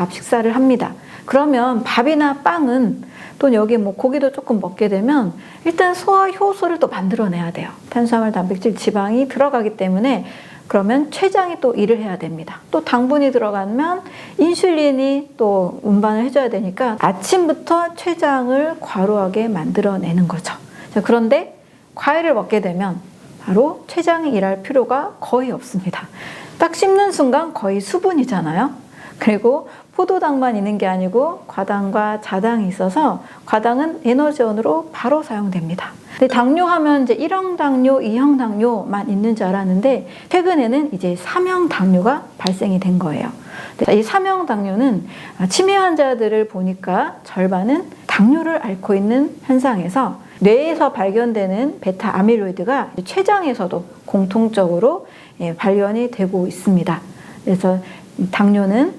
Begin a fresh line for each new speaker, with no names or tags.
밥 식사를 합니다. 그러면 밥이나 빵은 또 여기 뭐 고기도 조금 먹게 되면 일단 소화 효소를 또 만들어내야 돼요. 탄수화물, 단백질, 지방이 들어가기 때문에 그러면 췌장이 또 일을 해야 됩니다. 또 당분이 들어가면 인슐린이 또 운반을 해줘야 되니까 아침부터 췌장을 과로하게 만들어내는 거죠. 자, 그런데 과일을 먹게 되면 바로 췌장이 일할 필요가 거의 없습니다. 딱 씹는 순간 거의 수분이잖아요. 그리고 포도당만 있는 게 아니고 과당과 자당이 있어서 과당은 에너지원으로 바로 사용됩니다. 근데 당뇨 하면 이제 1형 당뇨, 2형 당뇨만 있는 줄 알았는데 최근에는 이제 3형 당뇨가 발생이 된 거예요. 자, 이 3형 당뇨는 치매 환자들을 보니까 절반은 당뇨를 앓고 있는 현상에서 뇌에서 발견되는 베타 아밀로이드가 췌장에서도 공통적으로 예, 발견이 되고 있습니다. 그래서 당뇨는